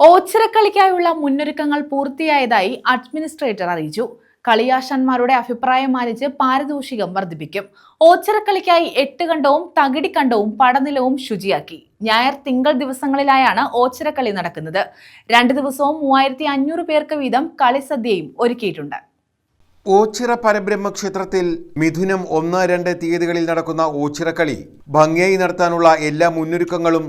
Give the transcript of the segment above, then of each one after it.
ഓച്ചിറക്കളിക്കായുള്ള മുന്നൊരുക്കങ്ങൾ പൂർത്തിയായതായി അഡ്മിനിസ്ട്രേറ്റർ അറിയിച്ചു. കളിയാശന്മാരുടെ അഭിപ്രായം മാനിച്ച് പാരിതോഷികം വർദ്ധിപ്പിക്കും. ഓച്ചിറക്കളിക്കായി എട്ട് കണ്ടവും തകിടിക്കണ്ടവും പടനിലവും ശുചിയാക്കി. ഞായർ തിങ്കൾ ദിവസങ്ങളിലായാണ് ഓച്ചിറക്കളി നടക്കുന്നത്. രണ്ട് ദിവസവും മൂവായിരത്തി അഞ്ഞൂറ് പേർക്ക് വീതം കളിസദ്യയും ഒരുക്കിയിട്ടുണ്ട്. ഓച്ചിറ പരബ്രഹ്മ ക്ഷേത്രത്തിൽ മിഥുനം ഒന്ന് രണ്ട് തീയതികളിൽ നടക്കുന്ന ഓച്ചിറക്കളി ഭംഗിയായി നടത്താനുള്ള എല്ലാ മുന്നൊരുക്കങ്ങളും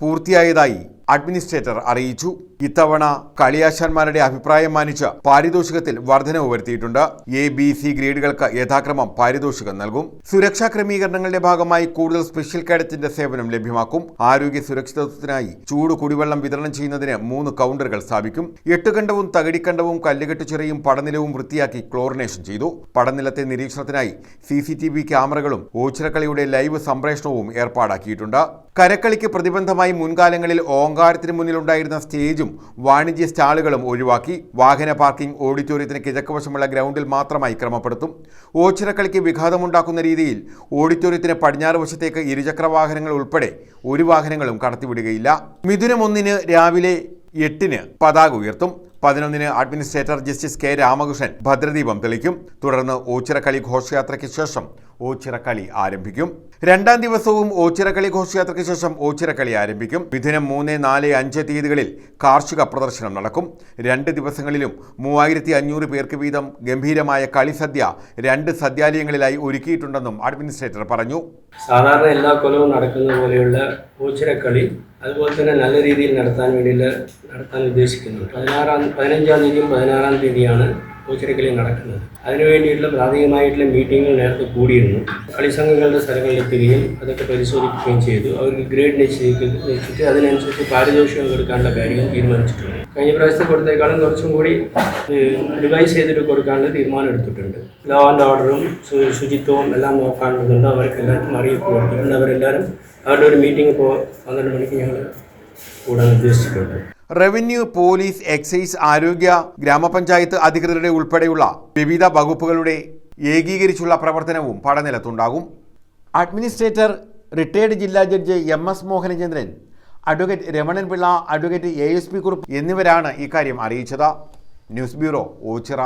പൂർത്തിയായതായി അഡ്മിനിസ്ട്രേറ്റർ അറിയിച്ചു ഇത്തവണ കളിയാശാന്മാരുടെ അഭിപ്രായം മാനിച്ച് പാരിതോഷികത്തിൽ വർധനവ് വരുത്തിയിട്ടുണ്ട്. എ ബി സി ഗ്രേഡുകൾക്ക് യഥാക്രമം പാരിതോഷികം നൽകും. സുരക്ഷാ ക്രമീകരണങ്ങളുടെ ഭാഗമായി കൂടുതൽ സ്പെഷ്യൽ കാഡറ്റിന്റെ സേവനം ലഭ്യമാക്കും. ആരോഗ്യ സുരക്ഷിതത്വത്തിനായി ചൂട് കുടിവെള്ളം വിതരണം ചെയ്യുന്നതിന് മൂന്ന് കൗണ്ടറുകൾ സ്ഥാപിക്കും. എട്ടുകണ്ടവും തകിടിക്കണ്ടവും കല്ലുകെട്ട് ചെറിയും പടനിലവും വൃത്തിയാക്കി ക്ലോറിനേഷൻ ചെയ്തു. പടനിലത്തെ നിരീക്ഷണത്തിനായി സി സി ടി വി ക്യാമറകളും ഓച്ചിറക്കളിയുടെ ലൈവ് സംപ്രേഷണവും ഏർപ്പാടാക്കിയിട്ടുണ്ട്. കരക്കളിക്ക് പ്രതിബന്ധമായി മുൻകാലങ്ങളിൽ ഓങ്കാരത്തിന് മുന്നിലുണ്ടായിരുന്ന സ്റ്റേജും വാണിജ്യ സ്റ്റാളുകളും ഒഴിവാക്കി. വാഹന പാർക്കിംഗ് ഓഡിറ്റോറിയത്തിന് കിഴക്കുവശമുള്ള ഗ്രൗണ്ടിൽ മാത്രമായി ക്രമപ്പെടുത്തും. ഓച്ചിറക്കളിക്ക് വിഘാതമുണ്ടാക്കുന്ന രീതിയിൽ ഓഡിറ്റോറിയത്തിന് പടിഞ്ഞാറ് വശത്തേക്ക് ഇരുചക്ര വാഹനങ്ങൾ ഉൾപ്പെടെ ഒരു വാഹനങ്ങളും കടത്തിവിടുകയില്ല. മിഥുനം ഒന്നിന് രാവിലെ എട്ടിന് പതാക ഉയർത്തും. പതിനൊന്നിന് അഡ്മിനിസ്ട്രേറ്റർ ജസ്റ്റിസ് കെ രാമകൃഷ്ണൻ ഭദ്രദീപം തെളിക്കും. തുടർന്ന് ഓച്ചിറക്കളി ഘോഷയാത്രയ്ക്ക് ശേഷം ഓച്ചിറക്കളി ആരംഭിക്കും. രണ്ടാം ദിവസവും ഓച്ചിറക്കളി ഘോഷയാത്രയ്ക്ക് ശേഷം ഓച്ചിറക്കളി ആരംഭിക്കും. മിഥുനം മൂന്ന് നാല് അഞ്ച് തീയതികളിൽ കാർഷിക പ്രദർശനം നടക്കും. രണ്ട് ദിവസങ്ങളിലും മൂവായിരത്തി അഞ്ഞൂറ് പേർക്ക് വീതം ഗംഭീരമായ കളി സദ്യ രണ്ട് സദ്യാലയങ്ങളിലായി ഒരുക്കിയിട്ടുണ്ടെന്നും അഡ്മിനിസ്ട്രേറ്റർ പറഞ്ഞു. സാധാരണ എല്ലാ കൊല്ലവും നടക്കുന്ന പോലെയുള്ള ഓച്ചിറക്കളി അതുപോലെ തന്നെ നല്ല രീതിയിൽ നടത്താൻ വേണ്ടിയിട്ട് നടത്താൻ ഉദ്ദേശിക്കുന്നുണ്ട്. പതിനാറാം പതിനഞ്ചാം തീയതിയും പതിനാറാം തീയതിയാണ് പൂച്ചിരക്കളി നടക്കുന്നത്. അതിനുവേണ്ടിയിട്ടുള്ള പ്രാഥമികമായിട്ടുള്ള മീറ്റിങ്ങുകൾ നേരത്തെ കൂടിയിരുന്നു. കളിസംഘങ്ങളുടെ സ്ഥലങ്ങളിലെത്തുകയും അതൊക്കെ പരിശോധിക്കുകയും ചെയ്തു. അവർക്ക് ഗ്രേഡ് നിശ്ചയിച്ചിട്ട് നിശ്ചയിച്ച് അതിനനുസരിച്ച് പാരിതോഷികം കൊടുക്കാനുള്ള കാര്യം തീരുമാനിച്ചിട്ടുണ്ട്. കഴിഞ്ഞ പ്രാവശ്യത്തെ കൊടുത്തേക്കാളും കുറച്ചും കൂടി റിവൈസ് ചെയ്തിട്ട് കൊടുക്കാനുള്ള തീരുമാനം എടുത്തിട്ടുണ്ട്. ലോ ആൻഡ് ഓർഡറും ശുചിത്വവും എല്ലാം നോക്കാനുള്ളതുകൊണ്ട് അവർക്ക് എല്ലാവർക്കും അറിയിപ്പ് കൊടുത്തിട്ടുണ്ട്. അവരെല്ലാവരും അവരുടെ ഒരു മീറ്റിംഗ് ഇപ്പോൾ പന്ത്രണ്ട് മണിക്ക് ഞങ്ങൾ കൂടാൻ ഉദ്ദേശിച്ചിട്ടുണ്ട്. റവന്യൂ പോലീസ് എക്സൈസ് ആരോഗ്യ ഗ്രാമപഞ്ചായത്ത് അധികൃതരുടെ ഉൾപ്പെടെയുള്ള വിവിധ വകുപ്പുകളുടെ ഏകീകരിച്ചുള്ള പ്രവർത്തനവും പഠനനിലത്തുണ്ടാകും അഡ്മിനിസ്ട്രേറ്റർ റിട്ടയർഡ് ജില്ലാ judge M S Mohanachandran advocate Ramanan Pillai advocate A S P Kurup എന്നിവരാണ് ഇക്കാര്യം അറിയിച്ചത്. News bureau Oachira.